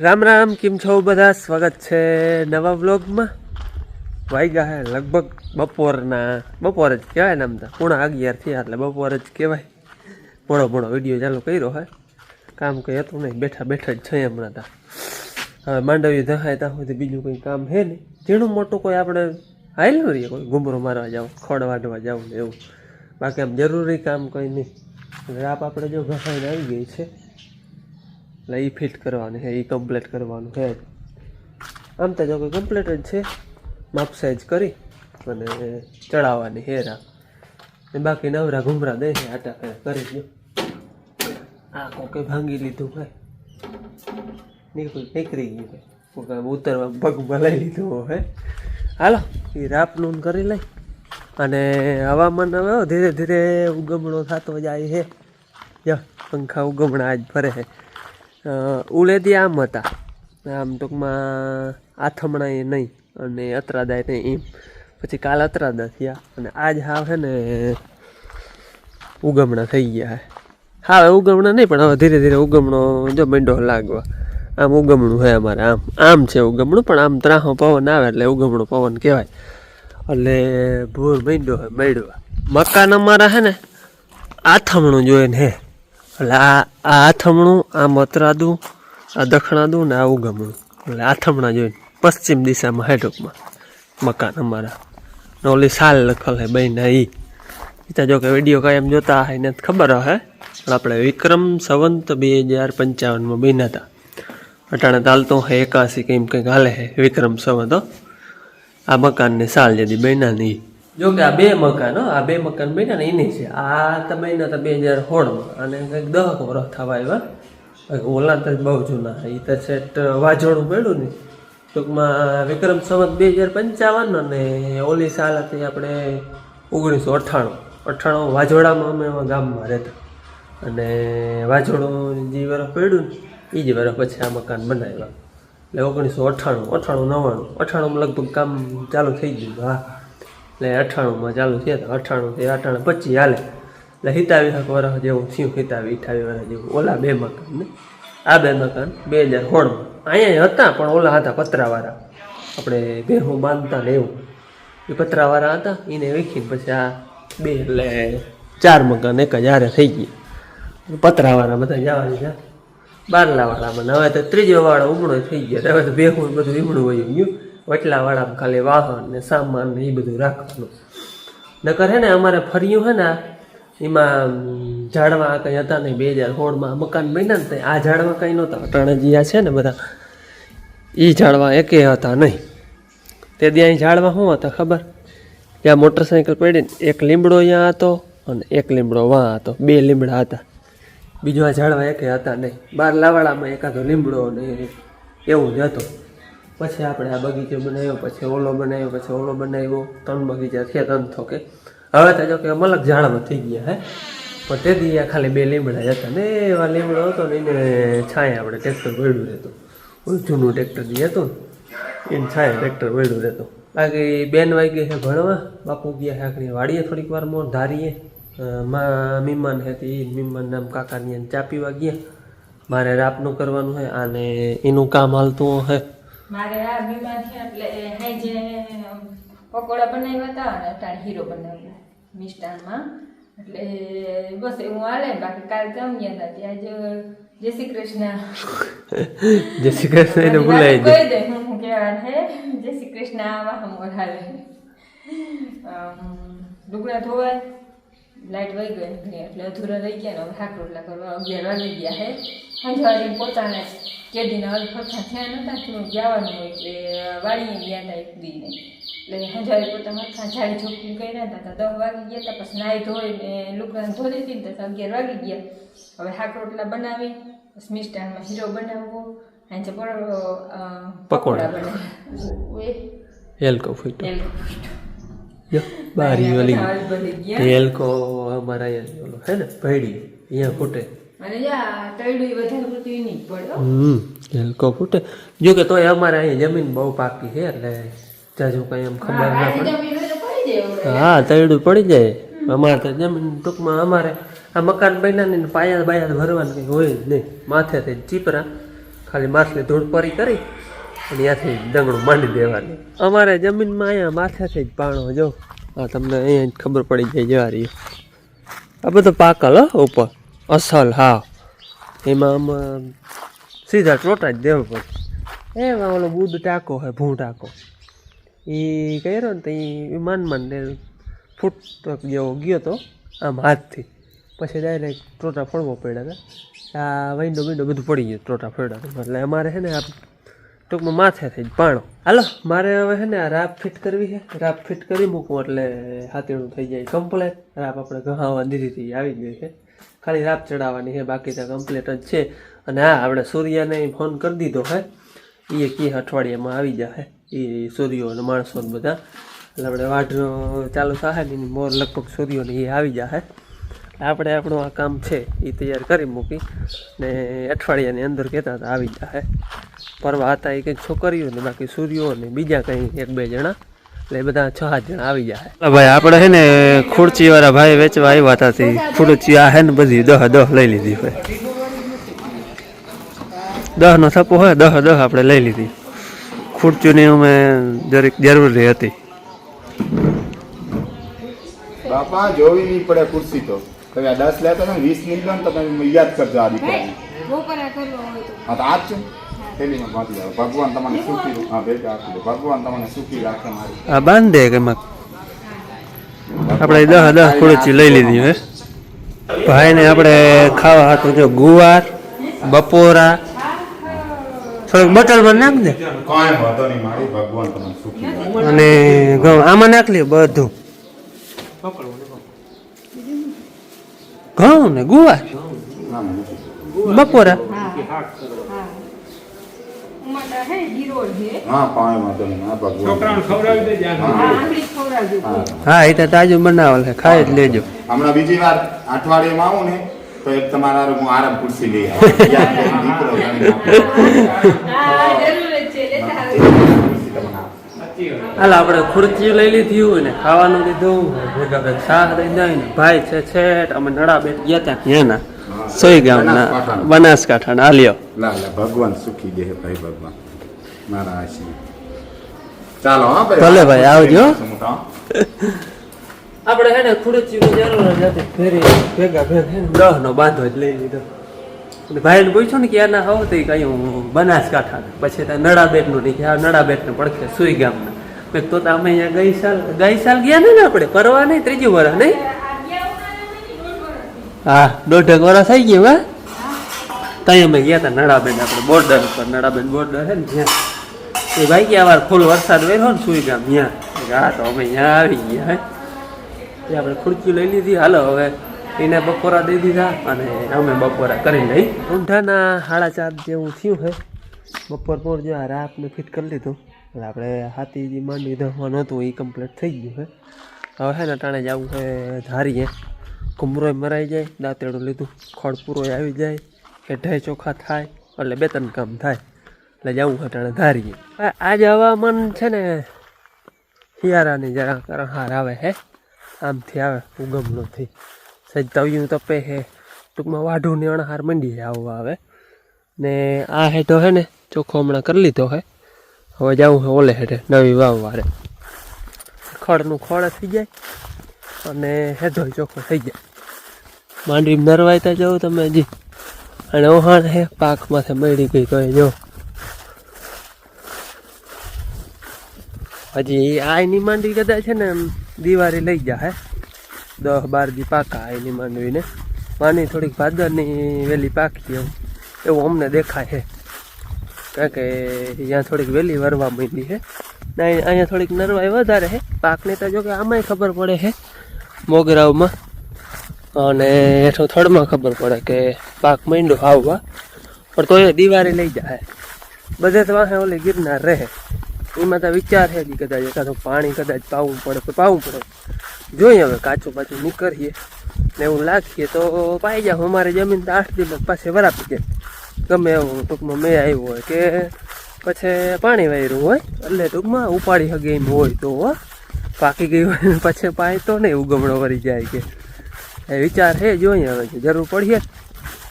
રામ રામ, કેમ છો બધા? સ્વાગત છે નવા વ્લોગમાં. ભાઈ ગયા લગભગ બપોરના. બપોર જ કહેવાય ને આમ તો. પૂણા અગિયાર થયા એટલે બપોર જ કહેવાય. મોડો મોડો વીડિયો ચાલુ કર્યો હોય કામ કંઈ હતું નહીં. બેઠા બેઠા જ છે હમણાં તા. હવે માંડવી ધહાય ત્યાં સુધી બીજું કંઈ કામ હે નહીં. ઝીણું મોટું કોઈ આપણે હાલ્યું રહીએ. કોઈ ગુમરો મારવા જાવ, ખોડ વાઢવા જાવ ને એવું. બાકી આમ જરૂરી કામ કંઈ નહીં. રાપ આપણે જો ઘસાઈને આવી ગઈ છે. એટલે એ ફિટ કરવાનું છે એ કમ્પ્લીટ કરવાનું છે. આમ તો જો કે કમ્પ્લીટ જ છે, માપ સાઈઝ કરી અને ચડાવવાની હેરા ને બાકી નવરા ઘૂમરા દે છે આટા કરી દો. આ કોકે ભાંગી લીધું ભાઈ નીકળી નીકળી ગયું ભાઈ કોકે ઉતરવા પગ ભલાઈ લીધું હે હાલો, એ રાપનું કરી લઈ. અને હવામાન હવે ધીરે ધીરે ઉગમણો થતો જાય છે. પંખા ઉગમણા આજ ફરે છે. ઉલેદી આમ હતા. આમ ટૂંકમાં આથમણા એ નહીં અને અતરાદાય નહીં એમ. પછી કાલ અતરાદા થયા અને આજ હાવ છે ને ઉગમણા થઈ ગયા હા. હવે ઉગમણા નહીં, પણ હવે ધીરે ધીરે ઉગમણો જો મંડો લાગવા. આમ ઉગમણું હોય અમારે, આમ આમ છે ઉગમણું, પણ આમ ત્રાહો પવન આવે એટલે ઉગમણું પવન કહેવાય. એટલે ભૂર મંડો હોય મેળવા મકાન અમારા છે ને, આથમણું જોઈએ ને હે. એટલે આ આ આથમણું, આ મતરાદું આ દખણાદું ને આ ઉગમણું એટલે આથમણા જોઈને પશ્ચિમ દિશામાં હેડોકમાં મકાન અમારા. ને ઓલી સાલ લખલ હે બહેન એ ત્યાં જો કે વીડિયો કાયમ જોતા હોય એને ખબર હે. પણ આપણે વિક્રમ સંવંત બે હજાર પંચાવનમાં બન્યા હતા. અટાણે ચાલતો હે એકાસી કંઈક કંઈક હાલે હે વિક્રમ સંવંત આ મકાનની સાલ જતી બન્યાની ઈ. જો કે આ બે મકાન આ બે મકાન બન્યા ને એની છે. આ તો બન્યા હતા બે હજાર સોળમાં, અને કંઈક દહ વર્ષ થવા આવ્યા. ઓલા તો બહુ જૂના એ તો સેટ વાજોણું પડ્યું ને. ટૂંકમાં વિક્રમ સંવત બે હજાર પંચાવન અને ઓલી સાલ હતી આપણે ઓગણીસો અઠ્ઠાણું. અઠ્ઠાણું વાજોડામાં અમે એમાં ગામમાં રહેતા. અને વાજોડું જે વર્ષ પડ્યું ને એ જ વર્ષ પછી આ મકાન બનાવ્યા. એટલે ઓગણીસો અઠ્ઠાણું અઠ્ઠાણું નવ્વાણું. અઠ્ઠાણુંમાં લગભગ કામ ચાલુ થઈ ગયું. હા. એટલે અઠાણુંમાં ચાલુ છે તો અઠાણું થી અઠાણું પચીસ હાલે. એટલે હિતાવી હક વર્ષ જેવું થયું, હિતાવી અઠાવી વર્ષ જેવું. ઓલા બે મકાન ને? આ બે મકાન બે હજાર સોળમાં. અહીંયા હતા, પણ ઓલા હતા પતરાવાળા. આપણે ભેહું બાંધતા ને એવું. એ પતરાવાળા હતા, એને વેખીને પછી આ બે એટલે ચાર મકાન એક જ હારે થઈ ગયા. પતરાવાળા બધા જવા દીધા. બારલાવાળામાં. હવે તો ત્રીજો વાળો ઉમળો થઈ ગયો. હવે તો ભેહું બધું ઈમણું વયું ગયું. વચલાવાળામાં ખાલી વાહન ને સામાન ને એ બધું રાખવાનું. નકર હે ને અમારે ફર્યું હે ને, એમાં ઝાડવા કંઈ હતા નહીં, બે હજાર સોળમાં મકાન બન્યા ને આ ઝાડવા કંઈ નહોતા, અટાણાજીયા છે ને બધા. એ ઝાડવા એકે હતા નહીં. તે દી ઝાડવા શું હતા ખબર? ત્યાં મોટરસાઇકલ પડીને એક લીમડો અહીંયા હતો અને એક લીમડો વાં હતો, બે લીમડા હતા. બીજો આ ઝાડવા એકે હતા નહીં. બાર લાવાળામાં એકાદો લીમડો ને એવું જ હતું. પછી આપણે આ બગીચો બનાવ્યો, પછી ઓલો બનાવ્યો, પછી ઓલો બનાવ્યો. ત્રણ બગીચા થયા, ત્રણ થોકે. હવે તો જો કે મલક ઝાડમાં થઈ ગયા, હે. પણ તે દી ખાલી બે લીમડા હતા ને, એવા લીમડો હતો ને, એને છાંય આપણે ટ્રેક્ટર વળ્યું રહેતું. જૂનું ટ્રેક્ટર જે હતું એને છાંય ટ્રેક્ટર વળ્યું રહેતું. બાકી બેન વાગી છે ભણવા, બાપુ ગયા હાકડી વાડીએ થોડીક વાર મોર ધારીએ. મા મીમાન હતી મીમાન નામ કાકાની ચા પીવા ગયા. મારે રાપનું કરવાનું છે અને એનું કામ હાલતું હે. મારે આ બીમાર છે એટલે હાઈ જે પકોડા બનાવ્યા હતા અને અટાણે હીરો બનાવ્યો. મિષ્ટાનમાં. એટલે બસ એવું હાલે બાકી કાલ કામ ગયા હતા ત્યાં જ જય શ્રી કૃષ્ણ. જય શ્રી કૃષ્ણ એને બોલાવી દે કહી દે હું હું કહેવાનું હે જય શ્રી કૃષ્ણ આવા હમ હાલે. લુગડા ધોવાય. લાઈટ વહી ગઈ ઘણી એટલે અધૂરા રહી ગયા ને હવે હાક રોટલા કરવા અગિયાર વાગી ગયા હે. સંજવારી પોતાને કેદીના હવે ફરતા થયા નતા થોડું જવાનું હોય એટલે વાળીએ ગયા હતા એક દીને. એટલે સંજવારી પોતાના મથા ઝાડી છોકરી કર્યા હતા દસ વાગી ગયા હતા પછી નાહી ધોઈને લુકડાને ધોઈ દીધી ને અગિયાર વાગી ગયા. હવે હાક રોટલા બનાવી પછી મિષ્ટાનમાં હીરો બનાવવો પણ પકોડા. બનાવ્યા હેલકો ફૂટો. એલ જો બારી ઓલી તેલ કો અમારા ઓલો હે ને ભૈડી અહીંયા ફૂટે. અને યા તૈડું વધારે પડતું નહીં પડે હો. હમ હેલકો ફૂટે. જો કે તોય અમારે અહીંયા જમીન બહુ પાકી છે એટલે જાજુ કઈ એમ ખબર ના પડે. પડી. હા તૈડું પડી જાય. અમારે તો જમીન ટૂંકમાં અમારે આ મકાન બન્યા ને પાયા બાયા ભરવાનું કંઈ હોય જ નહીં. માથેથી ચીપરા ખાલી માછલી ધૂળ પરી કરી. અને ત્યાંથી દંગણું માંડી દેવાનું. અમારે જમીનમાં અહીંયા માથેથી જ પાણો, જો. આ તમને અહીંયા જ ખબર પડી જાય જવા આ બધો પાકલ, હો, ઉપર. અસલ, હા. એમાં આમાં સીધા ટોટા જ દેવું પડે. એમાં ઓલો બુધ ટાંકો હોય, ભૂ ટાંકો. એ કર્યો ને તો એ માન માન ફૂટ જેવો ગયો તો, આમ હાથથી. પછી ડાયરેક્ટ ટોટા ફળવો પડ્યા હતા. આ વિન્ડો વિન્ડો બધું પડી ગયું ટોટા હતા. એટલે અમારે છે ને આ ટૂંકમાં માથેથી જ પાણો. હાલો, મારે હવે છે ને આ રાપ ફિટ કરવી છે. રાપ ફિટ કરી મૂકું એટલે હાથેણું થઈ જાય કમ્પ્લેટ રાપ આપણે ઘહાવા દીધી હતી, આવી ગઈ છે. ખાલી રાપ ચડાવવાની છે, બાકી તો કમ્પ્લેટ જ છે. અને હા આપણે સૂર્યાને ફોન કરી દીધો હે. એ કે અઠવાડિયામાં આવી જશે એ સૂર્યો અને માણસો બધા. એટલે આપણે વાઢ ચાલુ થાય ને મોર લગભગ સૂર્યોને એ આવી જશે આપણે આપણું આ કામ છે એ તૈયાર કરી મૂકી ને અઠવાડિયાની અંદર કહેતા હતા આવી જશે પરવા હતા એ કંઈક છોકરીઓ ને બાકી સૂર્યો ને બીજા કંઈ એક બે જણા. એટલે એ બધા છ સાત જણા આવી જાય ભાઈ આપણે છે ને ખુરચી વાળા ભાઈ વેચવા આવ્યા હતા તે. ખુરચી આ હે ને બધી દહ દહ લઈ લીધી હોય દહ નો થપ્પો હોય દહ દહ આપણે લઈ લીધી. ખુરચીની અમે જરીક જરૂરી હતી. બાપા જોવી નહીં પડે ખુરશી તો. તમે આ દસ લેતા ને વીસ નહીં લો ને તો તમે યાદ કરજો આ દીકરાને હા તો આ જ છે જાવ ભગવાન તમને સુખી હા ભેગા આપી દો. ભગવાન તમને સુખી રાખે મારી. આ બાંધે કે આપણે દહ દહ ખુરચી લઈ લીધી હે? ભાઈને આપણે ખાવા હતું જો ગુવાર બપોરા થોડીક બોટલમાં નાખ દે. કાંઈ વાંધો નહીં મારી ભગવાન તમને સુખી રાખે. અને ઘઉં આમાં નાખ લે બધું. ઘઉં ને ગુવાર? બપોરા? હા કાંઈ હા ભગવાન હા હા એ તો તાજું બનાવેલ છે. ખાઈ જ લેજો. હમણાં બીજી વાર અઠવાડિયામાં આવું ને તો એક તમારા હું આરામ ખુરશી લઈ આવું. હાલ આપણે ખુરચી લઈ લીધી હોય ને ખાવાનું લીધું ભેગા ભેગ શાક લઈ જાય ને ભાઈ છે છેટ અમે નડા બેઠ ગયા ત્યાં. ત્યાંના સોઈ ગામના બનાસકાંઠાના. હાલ્યો લ્યો. ભગવાન સુખી દે ભાઈ ભગવાન. મારા આશી ચાલો હા ભાઈ. ભલે ભાઈ, આવજો. આપણે હે ને ખુરચીની જરૂર જ હતી. ફેરી ભેગા ભેગ હે દહ નો બાંધો જ લઈ લીધો. ભાઈ ભાઈને પૂછ્યું ને કે હોવ તો ઈ હું બનાસકાંઠા પછી ત્યાં નડાબેટનું નહીં નડાબેટ ને પડખે સુઈ ગામના. મેં તો અમે અહીંયા ગઈ સાલ ગઈ સાલ ગયા ને ને આપણે પરવા નહીં ત્રીજું વર્ષ નહીં? હા દોઢેક વર્ષ થઈ ગયું હા? ત્યાં અમે ગયા હતા નડાબેન આપણે બોર્ડર ઉપર નડાબેન બોર્ડર હે ને ત્યાં. એ ભાઈ ગયા વાર ફૂલ વરસાદ વેરો ને સુઈ ગામ ત્યાં. હા તો અમે ત્યાં આવી ગયા હે. એ આપણે ખુરચી લઈ લીધી હાલો હવે એને બપોરા દઈ દીધા અને અમે બપોરા કરી લઈ. ઊંઢાના સાડા ચાર જેવું થયું હે. બપોર પોર જો આ રાપને ફિટ કરી લીધું. એટલે આપણે હાથી જે માંડવી દવાનું હતું એ કમ્પ્લીટ થઈ ગયું હે હવે હે ને ટાણે જવું છે ધારીએ. કુમરોય મરાઈ જાય, દાંતેડું લીધું ખડ પૂરોય આવી જાય હેઠાય ચોખા થાય, એટલે બે ત્રણ કામ થાય. એટલે જવું છે ટાણે ધારીએ. આજે હવામાન છે ને, શિયાળાની જરા હાર આવે હે. આમથી આવે ઉગમણોથી સજ તવિયું તપે હે. ટૂંકમાં વાઢું ને અણહાર મંડી આવવા આવે. ને આ હેઠો હે ને, ચોખ્ખો હમણાં કરી લીધો હે. હવે જવું છે ઓલે હેઠે, નવી વાવ વારે ખડનું ખોળ થઈ જાય અને હેધો ચોખ્ખો થઈ જાય. માંડવી નરવાયતા જવું તમે હજી. અને ઓહાણ હે પાક માથે મળી ગઈ તો એ જો. હજી આ એની માંડવી કદાચ છે ને દિવાળી લઈ જા હે. દસ બાર દી પાકા એની માંડવીને. વાની થોડીક ભાદરની વેલી પાકી એવું એવું અમને દેખાય છે કારણ કે અહીંયા થોડીક વેલી વરવા માંડી છે. ને અહીંયા થોડીક નરવાઈ વધારે છે. પાકને તો જો કે આમાંય ખબર પડે છે મોગરાવમાં અને હેઠો થડમાં ખબર પડે કે પાક માંડ્યો આવવા. પણ તો એ દિવાળી લઈ જાય. બધે તો વાહે ઓલી ગિરનાર રહે. એમાં તો વિચાર છે કે કદાચ એકાદું પાણી કદાચ પાવું પડે તો પાવું પડે. જોઈએ હવે કાચું પાછું નીકળીએ. ને એવું લાગીએ તો પાઈ જાવ અમારે જમીન તો આઠ દિવસ પાસે વરાપી જાય ગમે એવું ટૂંકમાં મેં આવ્યું હોય કે પછી પાણી વાયરું હોય, એટલે ટૂંકમાં ઉપાડી શકે એમ હોય તો, હો. પાકી ગઈ હોય પછી પાય તો નહીં, ઉગમણો વળી જાય કે. એ વિચાર છે જોઈએ હવે જરૂર પડીએ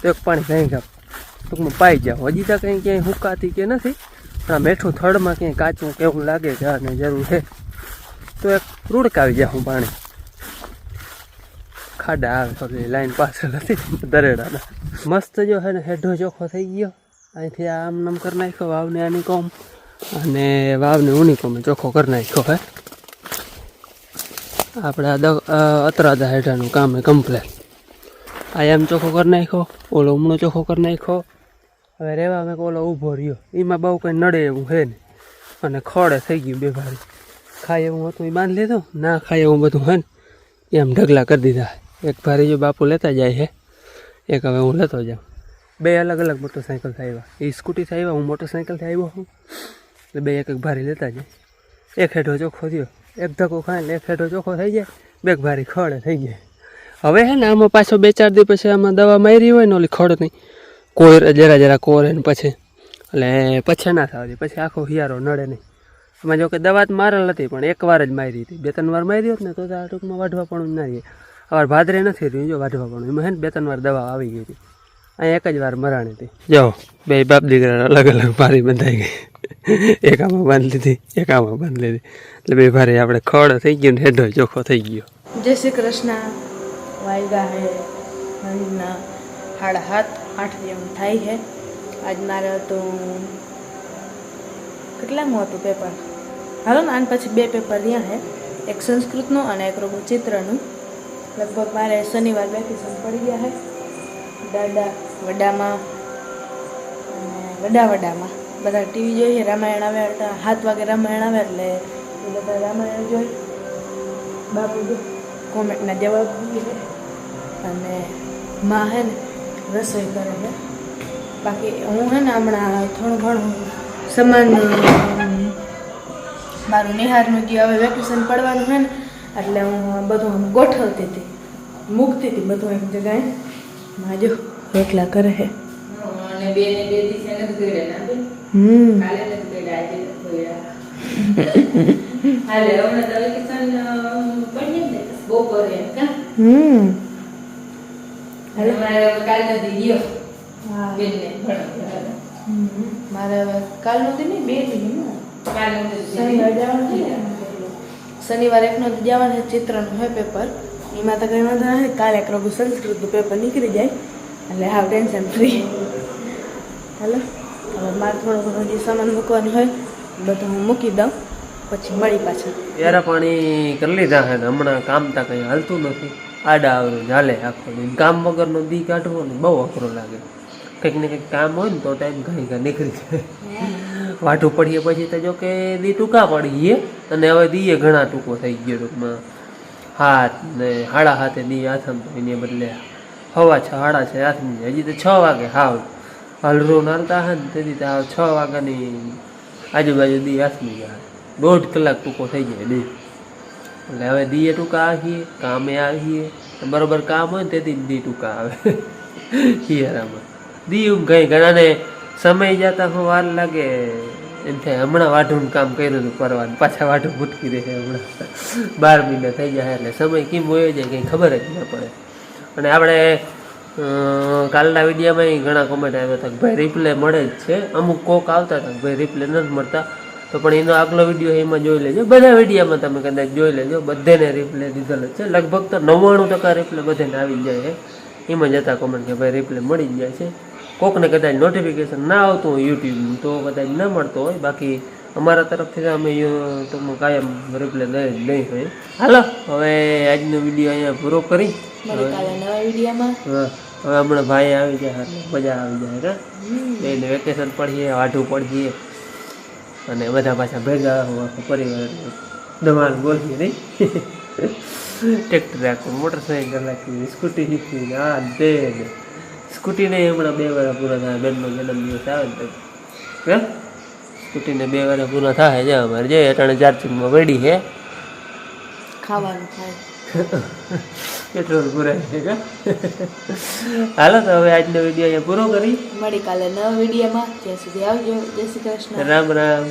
તો એક પાણી કાંઈ કાપ ટૂંકમાં પાઈ જાઓ. હજી તો કંઈ ક્યાંય હુકાતી કે નથી. પણ આ મેઠું થડમાં ક્યાંય કાચું કેવું લાગે છે અને જરૂર છે. તો એક રૂડકાવી જાઉં પાણી. ખાડા આવે થોડી લાઈન પાછળ હતી દરેડાના. મસ્ત જો હે ને હેઢો ચોખ્ખો થઈ ગયો. અહીંથી આમ નામ કરી નાખ્યો વાવને આની કોમ. અને વાવને ઊની ચોખ્ખો કરી નાખ્યો હે. આપણે આ દ- અ, હેઠાનું કામ એ કમ્પ્લેટ આ એમ ચોખ્ખો કરી નાખ્યો ઓલો હમણો ચોખ્ખો કરી નાખ્યો. હવે રહેવા મેં ઓલો ઊભો રહ્યો. એમાં બહુ કંઈ નડે એવું છે ને. અને ખોડે થઈ ગયું બે ભારી ખાય એવું હતું એ બાંધી લીધું? ના ખાય એવું બધું હે ને. એમ ઢગલા કરી દીધા એક ભારી જો બાપુ લેતા જાય છે, એક હવે હું લેતો જાઉં. બે અલગ અલગ મોટરસાઇકલ આવ્યા એ સ્કૂટીથી આવ્યા હું મોટરસાઇકલથી આવ્યો હું એટલે બે એક એક ભારી લેતા જાય. એક હેઠો ચોખ્ખો થયો, એક ધક્કો ખાય એક હેઠો ચોખ્ખો થઈ જાય, બે ભારી ખડે થઈ જાય હવે હે ને આમાં પાછો બે ચાર દી પછી આમાં દવા મારી હોય ને ઓલી ખડ નહીં કોર જરા જરા કોરે ને પછી. એટલે પછી ના થવાથી પછી આખો હિયારો નડે નહીં. એમાં જો કે દવા જ મારેલ હતી, પણ એક વાર જ મારી હતી. બે ત્રણ વાર મારી હોત ને તો તો આ ટૂંકમાં વાઢવા પણ ના રહીએ અવાર ભાદરે નથી રહ્યું, જો વાઢવા પણ. એમાં હે ને બે ત્રણ વાર દવા આવી ગઈ હતી. અહીંયા એક જ વાર મરાણી હતી. જો, બે બાપ દીકરા અલગ અલગ ભારી બંધાઈ ગઈ. એક આમાં બાંધી લીધી, એક આમાં બાંધી લીધી. એટલે બે ભારી આપણે ખડ થઈ ગયું ને હેડો ચોખ્ખો થઈ ગયો. જય શ્રી કૃષ્ણ. વાયગા હે મહિના સાડા સાત આઠ જેવું થાય છે આજ મારે તો કેટલામું હતું પેપર હાલો ને, આને પછી બે પેપર રહ્યા છે એક સંસ્કૃતનું અને એક રોગું ચિત્રનું લગભગ મારે શનિવાર વેકેશન પડી ગયા છે દાદા વડામાં અને વડા વડામાં. બધા ટીવી જોઈએ, રામાયણ આવે સાત વાગે રામાયણ આવે એટલે એ બધા રામાયણ જોઈ. બાપુ કોમેન્ટના જવાબ છે અને માં હે ને રસોઈ કરે છે બાકી હું હે ને હમણાં થોડું ઘણું સમાન મારું નિહારનું જે હવે વેકેશન પડવાનું છે ને એટલે હું બધું આમ ગોઠવતી હતી. મૂકતી હતી બધું એક જગાએ. માજો રોટલા કરે કાલે ને અને મારે કાલ નથી હા. નહીં બે કાલ ને. શનિવાર એકનો જવાનું છે ચિત્રનું હોય પેપર? એમાં તો કંઈ વાંધો નથી. કાલે એક રઘુ સંસ્કૃતનું પેપર નીકળી જાય. એટલે હાવ ટેન્શન ફ્રી હાલો? હવે મારે થોડો ઘણો જે સામાન મૂકવાનું હોય બધું હું મૂકી દઉં. પછી મળી પાછા. યારા પાણી કરી લીધા છે ને? હમણાં કામ તા કંઈ હાલતું નથી. આડા આવડું ચાલે આખો દિન. કામ વગરનો દી કાઢવો ને બહુ અઘરો લાગે. કંઈક ને કંઈક કામ હોય ને તો ટાઈમ ઘણી ઘણી નીકળી જાય. વાઢું પડીએ પછી તો જો કે દી ટૂંકા પડીએ અને હવે દીએ ઘણા ટૂંકો થઈ ગયો ટૂંકમાં. હાથ ને હાડા હાથે દી આથમ એને બદલે હવા છ, હાડા છે હાથની હજી તો છ વાગે હાવ. હલરો નાલતા હા ને તેથી તો છ વાગ્યાની આજુબાજુ દી આથમી ગયા. દોઢ કલાક ટૂંકો થઈ જાય દી. એટલે હવે દીએ ટૂંકા આવીએ, કામે આવીએ. બરોબર કામ હોય ને તેથી દી ટૂંકા આવે. હિયારામાં દી એમ કંઈ ઘણાને સમય જતા હું વાર લાગે. એમ થાય, હમણાં વાઢું કામ કર્યું હતું કરવાનું પાછા વાઢું ભૂટકી દે હમણાં. બાર મહિના થઈ જાય એટલે સમય કેમ હોય જાય કંઈ ખબર જ ના પડે. અને આપણે કાલના વિડીયામાં ઘણા કોમેન્ટ આવ્યા હતા કે ભાઈ રિપ્લે મળે જ છે. અમુક કોક આવતા હતા ભાઈ રિપ્લે નથી મળતા. તો પણ એનો આગલો વીડિયો એમાં જોઈ લેજો. બધા વિડીયામાં તમે કદાચ જોઈ લેજો. બધેને રિપ્લે દીધેલ છે. લગભગ તો નવ્વાણું ટકા રિપ્લે બધાને આવી જાય છે એમાં જતા કોમેન્ટ કે ભાઈ રિપ્લે મળી જ જાય છે. કોકને કદાચ નોટિફિકેશન ના આવતું હોય યુટ્યુબનું તો કદાચ ના મળતો હોય. બાકી અમારા તરફથી અમે ટૂંકમાં કાયમ રિપ્લે દઈ નહીં હોય. હાલો હવે આજનો વીડિયો અહીંયા પૂરો કરી. હવે હમણાં ભાઈ આવી જાય મજા આવી જાય એને વેકેશન પડીએ વાઢું પડીએ. અને બધા પાછા ભેગા પરિવાર ધમાલ બોલીએ નહીં? ટ્રેક્ટર રાખવું મોટરસાઇકલ રાખવી સ્કૂટી શીખવી આ ને. સ્કૂટીને હમણાં બે વાર પૂરા થાય બેનનો જન્મદિવસ આવે ને તો. સ્કૂટીને બે વાર પૂરા થાય છે અમારે. જે અટાણે ચાર્જિંગમાં પડી છે. ખાવાનું થાય. પેટ્રોલ પૂરાય છે કે? હાલો તો હવે આજનો વીડિયો અહીંયા પૂરો કરી. મળી કાલે નવા વિડીયોમાં. ત્યાં સુધી આવજો. જય શ્રી કૃષ્ણ. રામ રામ.